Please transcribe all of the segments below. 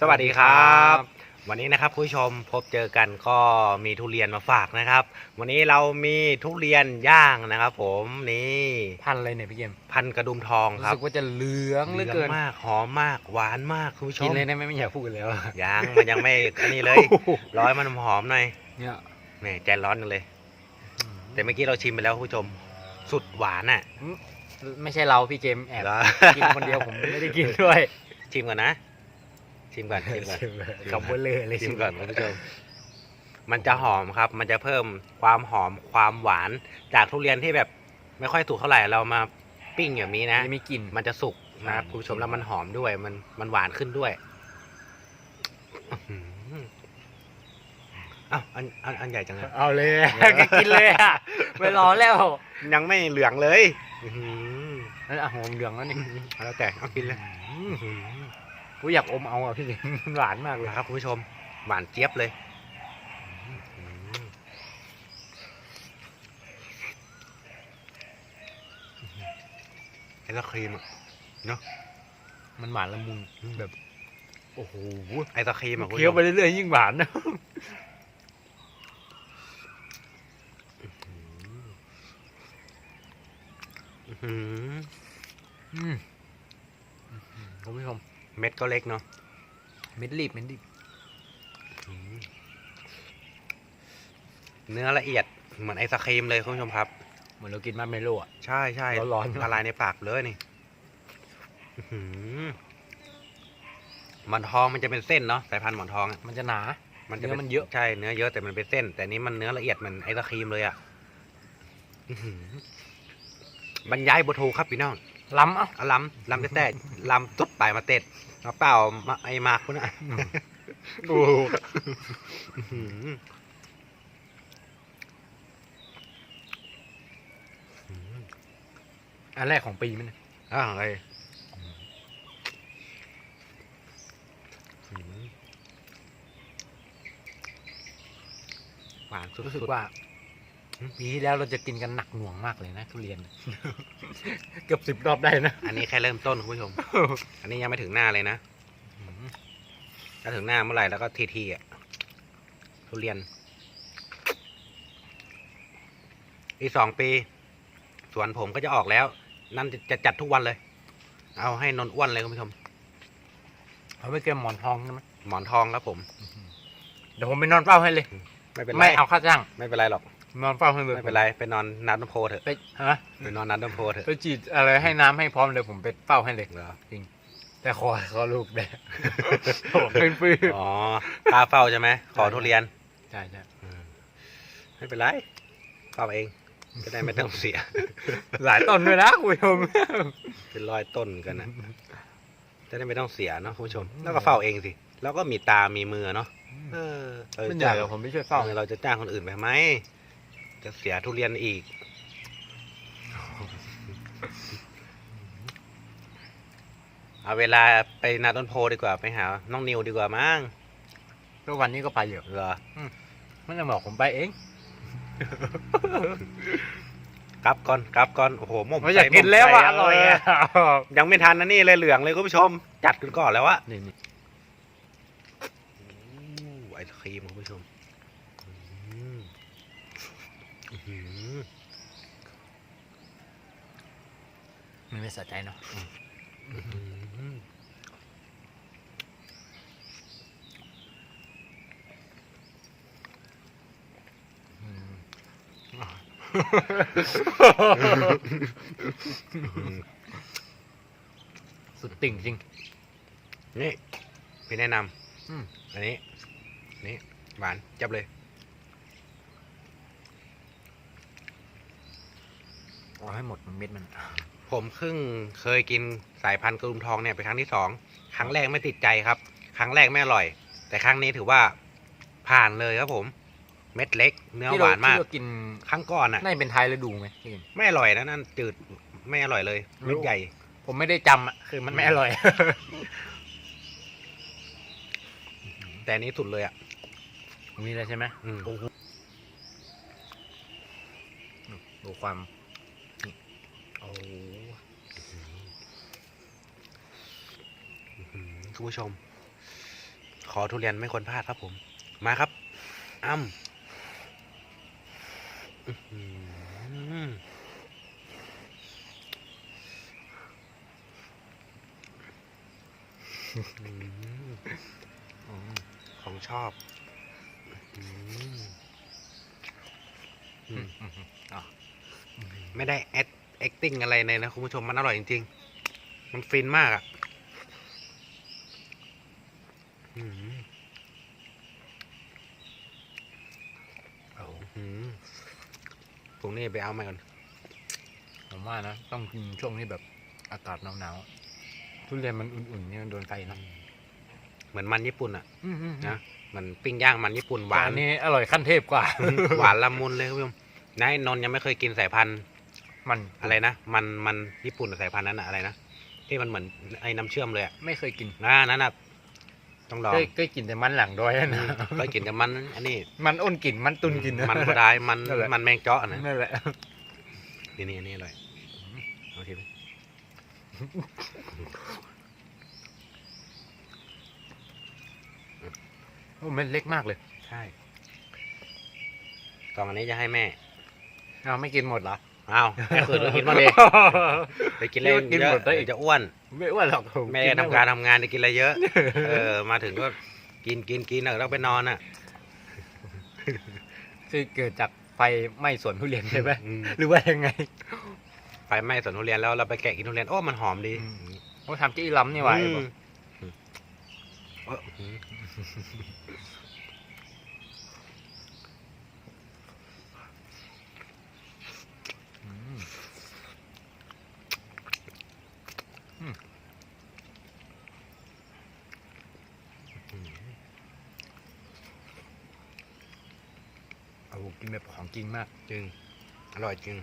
สวัสดีครับ วันนี้นะครับผู้ชมพบเจอกันก็มีทุเรียนมาฝากนะครับ วันนี้เรามีทุเรียนย่างนะครับ ผมนี่พันธุ์อะไรเนี่ยพี่เกมพันกระดุมทองรู้ครับสึกว่าจะเหลืองเหลือเกินมากหอมมากหวานมากคุณผู้ชกินมเลยได้ไหมไม่อยากพูดแล้วอะยังมันยังไม่ อันนี้เลยร้อยมันหอมหน่อยเนี่ยแหมใจร้อนจังเลย แต่เมื่อกี้เราชิมไปแล้วคุณผู้ชมสุดหวานอะไม่ใช่เราพี่เกมแอบเหรอ กินคนเดียวผมไม่ได้กินด้วย ชิมก่อนนะ ชิมก่อนชิมก่อนคำว่าเลยเลยชิมก่อนคุณผู้ชมมันจะหอมครับ มันจะเพิ่มความหอมความหวาน จากทุเรียนที่แบบไม่ค่อยสุกเท่าไหร่เรามาปิ้งอย่างนี้นะจะมีกลิ่นมันจะสุกนะครับอืมคุณผู้ชมแล้วมันหอมด้วย มันมันหวานขึ้นด้วยอื้อหืออ้าวอันอันอันใหญ่จังเลยเอาเลยกินเลยอะไม่รอแล้ว ยังไม่เหลืองเลยอื้อหือนั่นอะหอมเหลืองแล้วนี่เอาแล้วแต่เอากินเลยอื้อหือ กูอยากอมเอาอะพี่เกมมันหวานมากเลยนะครับคุณผู้ชม หวานเจี๊ยบเลยอื้อหือไอศครีมอะมันหวานละมุนแบบ โอ้โหไอศครีมอะคุณผู้เคี้ยวชมไปเรื่อยๆยิ่งหวานนะ อื้อหืออืมคุณผู้ชม เม็ดก็เล็กเนาะเม็ดรีบเม็ดรีบเนื้อละเอียดเหมือนไอศครีมเลยคุณผู้ชมครับ เหมือนเรากินมาเมโลอะใช่ใช่ร้อนๆละลายในปากเลยนี่อื้อหือหมอนทองมันจะเป็นเส้นเนาะสายพันธุ์หมอนทองอะมันจะหนา มันจะเนื้อป็มันเยอะใช่เนื้อเยอะแต่มันเป็นเส้น แต่นี้มันเนื้อละเอียดเหมือนไอศครีมเลยอะอื้อหือบรรยายบทูครับพี่น้อง ล้ำเอะเอาลำลำแต่แต่ลำตุ๊ดปลายมาเต็ดมาเปล่ามาไอมากคุณอะโอ้อื้อหืออันแรกของปีมันยอ่าอะไรหวานสุดๆรู้สึกว่าอืม ปีที่แล้วเราจะกินกันหนักหน่วงมากเลยนะทุเรียน เกือบสิบรอบได้นะ อันนี้แค่เริ่มต้นคุณผู้ชม อันนี้ยังไม่ถึงหน้าเลยนะถ้าถึงหน้าเมื่อไหร่แล้วก็ทีทีอะทุเรียน อีกสองปี สวนผมก็จะออกแล้ว นั่นจะจัดทุกวันเลย เอาให้นนอ้วนเลยคุณผู้ชมเอาไม่เกินหมอนทองใช่ไหมหมอนทองครับผม เดี๋ยวผมไปนอนเฝ้าให้เลย ไม่เป็นไรไม่เอาค่าจ้าง ไม่เป็นไรหรอก นอนเฝ้าให้เลยไม่เป็นไรไปนอนนัดน้ำโพเถอะไปฮะไปนอนนัดน้ำโพเถอะไปจีดอะไรให้น้ำให้พร้อมเลยผมไปเฝ้าให้เลยเหรอแต่ขอขอลูกแดดเป็นปื้ออ๋อปลาเฝ้าใช่ไหมขอทุเรียนใช่ใช่อืมไม่เป็นไรเฝ้าเองจะได้ไม่ต้องเสีย หลายต้นด้วยนะคุณผู้ชมเป็นร้อยต้นกันนะจะได้ไม่ต้องเสียเนาะคุณผู้ชม แล้วก็เฝ้าเองสิแล้วก็มีตามีมือเนาะเออเออไม่เหนื่จ้าองยหรอกผมไม่ช่วยเฝ้าเออเราจะจ้างคนอื่นไปทำไม จะเสียทุเรียนอีก เอาเวลาไปนาต้นโพดีกว่า ไปหา น้องนิวดีกว่ามั้งทุกวันนี้ก็ไปอยู่เหรอไม่ต้องบอกผมไปเอง กลับก่อนกลับก่อน โอ้โหหม่มไม่อยากใส่กินแล้วอะหอม่มร่อยใส่อะยังไม่ทันนะนี่เลยเหลืองเลยคุณผู้ชม จัดกันก่อนแล้วอะนี่นี่อู้ไอศครีมคุณผู้ชมอืมอื้อหือ มันไม่สะใจเนาะสุดติ่งจริง นี่ พี่แนะนำอันนี้ นี่หวาน จับเลยเอาให้หมดเม็ดมัน ผมเพิ่งเคยกินสายพันธุ์กระดุมทองเนี่ยเป็นครั้งที่สองครั้งแรกไม่ติดใจครับ ครั้งแรกไม่อร่อย แต่ครั้งนี้ถือว่าผ่านเลยครับผม เม็ดเล็ก เนื้อที่หเราวานมากที่เรากินครั้งก่อนอะน่าจะเป็นไทยฤดูไหมพี่กินไม่อร่อยนะนั่นจืดไม่อร่อยเลยเม็ดใหญ่ ผมไม่ได้จำอะคือมันไม่อร่อย แต่อันนี้สุดเลยอะมีเลยใช่ไหมอืมโอ้โหดูความโอ้โห อื้อหือ คุณผู้ชม ขอทุเรียนไม่ควรพลาดครับผม มาครับ อ้ำอื้อหืออื้อหืออืมของชอบไม่ได้แอด acting อะไรเลยนะคุณผู้ชมมันอร่อยจริง ๆ มันฟินมากอะ อืมโอ้โหพรุ่งนี้ไปเอามาก่อน ผมว่านะ ต้องกินช่วงที่แบบอากาศหนาวๆทุเรียนมันอุ่นๆนี่มันโดนไฟนะเหมือนมันญี่ปุ่นอะอืมๆๆนะมันปิ้งย่างมันญี่ปุ่นหวานแต่อันนี้อร่อยขั้นเทพกว่า หวานละมุนเลยคุณผู้ชมนายนนท์ยังไม่เคยกินสายพันธุ์ มันอะไรนะ มันมันญี่ปุ่นสายพันธุ์นั้นอะอะไรนะที่มันเหมือนไอ้น้ำเชื่อมเลยอะไม่เคยกินนะนั่นอะ ต้องลองเคยเคยกินแต่มันหลังดอยอะนะก็กินแต่มันอันนี้ มันอ้นกลิ่นมันตุนกลิ่นนะมันก็ได้มันนั่นแหละ มันแมงเจาะนะนั่นแหละ นี่นี่อันนี่อร่อยเอาทีไหมโอ้เม็ดเล็กมากเลยใช่กล่องอันนี้จะให้แม่เอาไม่กินหมดเหรอ เอาแม่เคยดูกินมางดิไปกินเล่นกินเยหมอะดได้อีเดี๋ยกวจะอ้วน ไม่อ้วนหรอกผมแม่กินทำหมดการทำงานจะกินอะไรเยอะ เออ มาถึงก็กินกินกินแล้วต้องไปนอนอะ คือเกิดจากไฟไหม้สวนทุเรียนใช่ไหมอืม หรือว่ายังไงไฟไหม้สวนทุเรียนแล้วเราไปแกะกินทุเรียนโอ้มันหอมดีอืมโอ้ทำจี้ล้ำนี่หว่าไอ้อืบอมกเอออืมอืมอืมโอ้โห กินแบบของจริงมากจริง อร่อยจริง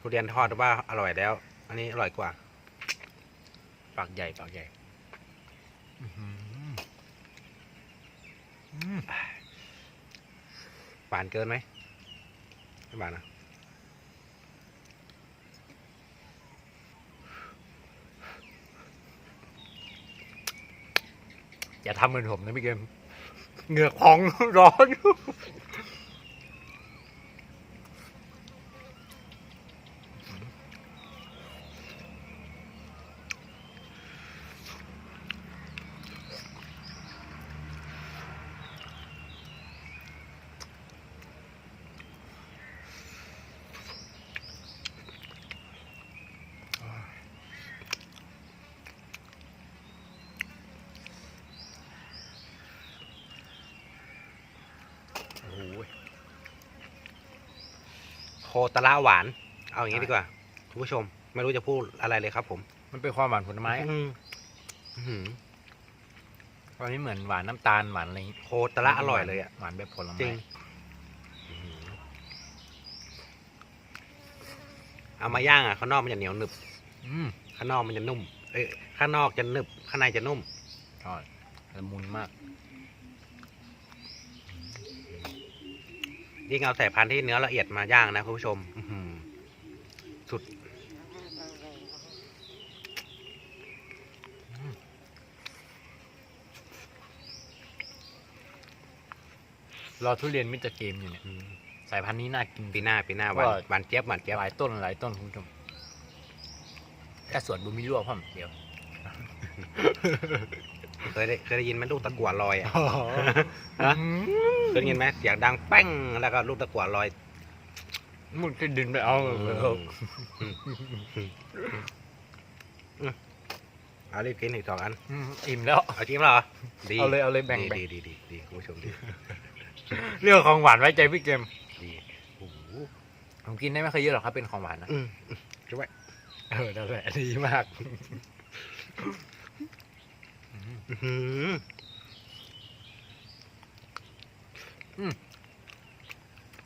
ทุเรียนทอดว่าอร่อยแล้ว อันนี้อร่อยกว่า ปากใหญ่ปากใหญ่อื้อหืออืมหวานเกินไหมไม่หวานนะอย่าทำเหมือนผมนะพี่เกม เหงือกพองร้อน ตรละหวาน เอาอย่างนี้ดีกว่าคุณผู้ชม ไม่รู้จะพูดอะไรเลยครับ ผมมันเป็นความหวานผลไม้อะอืมอื้อหือตอนนี้เหมือนหวานน้ำตาลหวานอะไรอย่างงี้โคตรละอร่อยเลยอะ หวานแบบผลไม้จริงอื้อหือเอามาย่างอะข้างนอกมันจะเหนียวหนึบ อืมข้างนอกมันจะนุ่ม เอ้ยข้างนอกจะหนึบ ข้างในจะนุ่มใช่ละมุนมาก ยิ่งเอาสายพันธุ์ที่เนื้อละเอียดมาย่างนะคุณผู้ชมอื้อหือสุด รอทุเรียนมิสเตอร์เกมอยู่เนี่ยอืมสายพันธุ์นี้น่ากินปีหน้าปีหน้าหวานว่าหวานเจี๊ยบหวานเจี๊ยบหลายต้นหลายต้นคุณผู้ชมถ้าสวนบุมีรั่วพ่อมเดี๋ยว เคยได้เคยได้ยินไหมลูกตะกั่วลอยอะฮะเคยได้ยินไหมเสียงดังแป้งแล้วก็ลูกตะกั่วลอยมุดขึ้นดินไปเอาอืมเอาเอารีบกินอีกสองอันอืมอิ่มแล้วเอาจริงเหรอดีเอาเลยเอาเลยแบ่งดีแบ่งดีดีดีดีคุณผู้ชมดีเรื่องของหวานไว้ใจพี่เกมดีโอ้โหผมกินได้ไม่ค่อยเยอะหรอกครับเป็นของหวานนะอืมช่วยเออนั่นแหละดีมาก อื้อหือ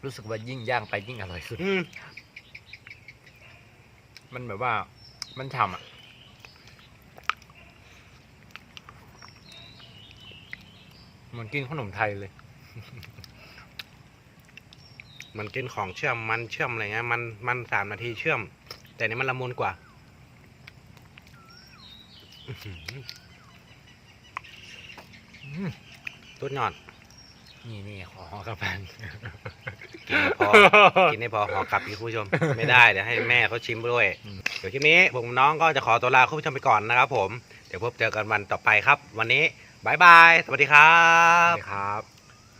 รู้สึกว่ายิ่งย่างไปยิ่งอร่อยขึ้นอืมมันแบบว่า มันฉ่ำอะเหมือนกินขนมไทยเลย มันกินของเชื่อม มันเชื่อมอะไรเงี้ย มัน มันสามนาทีเชื่อม แต่นี่มันละมุนกว่าอื้อหืออืม ตุดยอด นี่นี่ขอกับพันกินให้พอ กินให้พอหอกลับอีกคุณผู้ชม ไม่ได้เดี๋ยวให้แม่เขาชิมด้วยอืมเดี๋ยวคลิปนี้ผมน้องก็จะขอตัวลาคุณผู้ชมไปก่อนนะครับผม เดี๋ยวพบเจอกันวันต่อไปครับ วันนี้บายบาย สวัสดีครัสวับสดีครับ